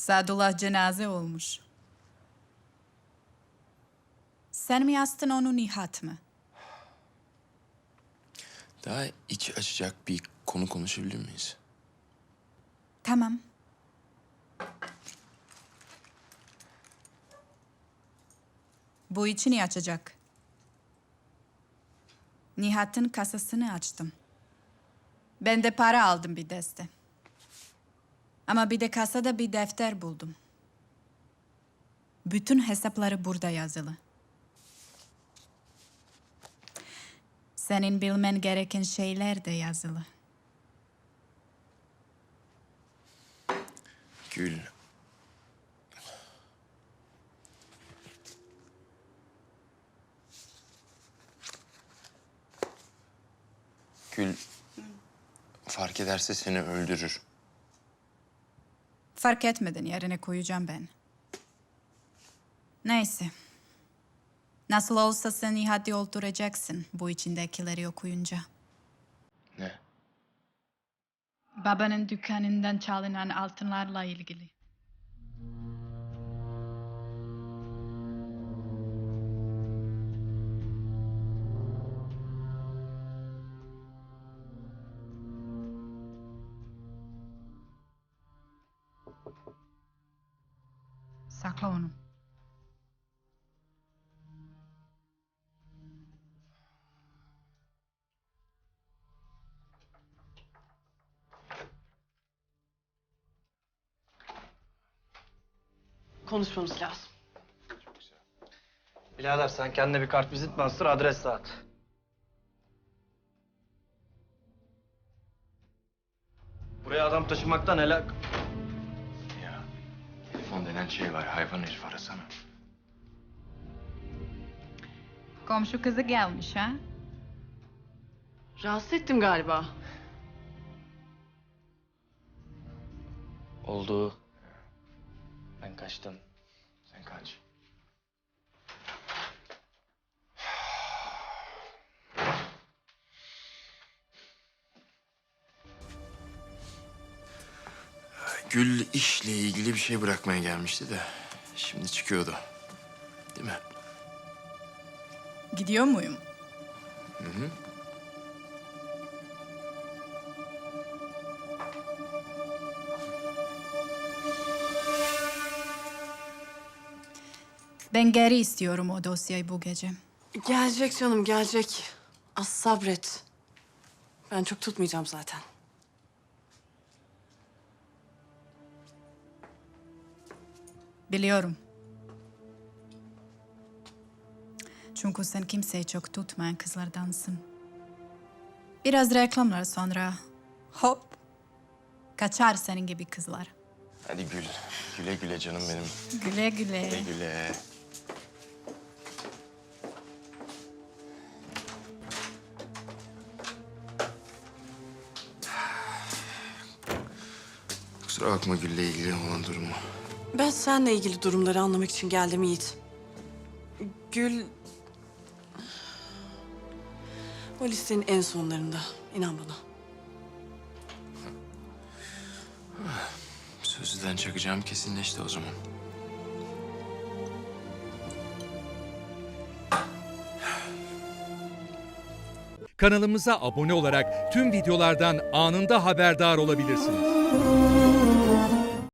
Sadullah cenaze olmuş. Sen mi astın onu Nihat mı? Daha iç açacak bir konu konuşabilir miyiz? Tamam. Bu içini açacak. Nihat'ın kasasını açtım. Ben de para aldım bir deste. Ama bir de kasada bir defter buldum. Bütün hesapları burada yazılı. Senin bilmen gereken şeyler de yazılı. Gül. Gül fark ederse seni öldürür. Fark etmeden yerine koyacağım ben. Neyse. Nasıl olsa sen Nihat'ı öldüreceksin bu içindekileri okuyunca. Ne? Babanın dükkanından çalınan altınlarla ilgili. Sakla onu. Konuşmamız lazım. Birader sen kendine bir kartvizit bastır adres dağıt. Buraya adam taşımaktan helak. Telefon denen şey var hayvan herif arasana. Komşu kızı gelmiş ha? Rahatsız ettim galiba. Oldu. Ben kaçtım. Sen kaç. Gül işle ilgili bir şey bırakmaya gelmişti de şimdi çıkıyordu. Değil mi? Gidiyor muyum? Ben geri istiyorum o dosyayı bu gece. Gelecek canım gelecek. Az sabret. Ben çok tutmayacağım zaten. Biliyorum. Çünkü sen kimseyi çok tutmayan kızlardansın. Biraz reklamlar sonra hop kaçar senin gibi kızlar. Hadi Gül. Güle güle canım benim. Güle güle. Güle güle. Kusura bakma Gül'le ilgili olan durumu. Ben seninle ilgili durumları anlamak için geldim Yiğit. Gül... O listenin en sonlarında. İnan bana. Sözlüden çakacağım kesinleşti o zaman. Kanalımıza abone olarak tüm videolardan anında haberdar olabilirsiniz.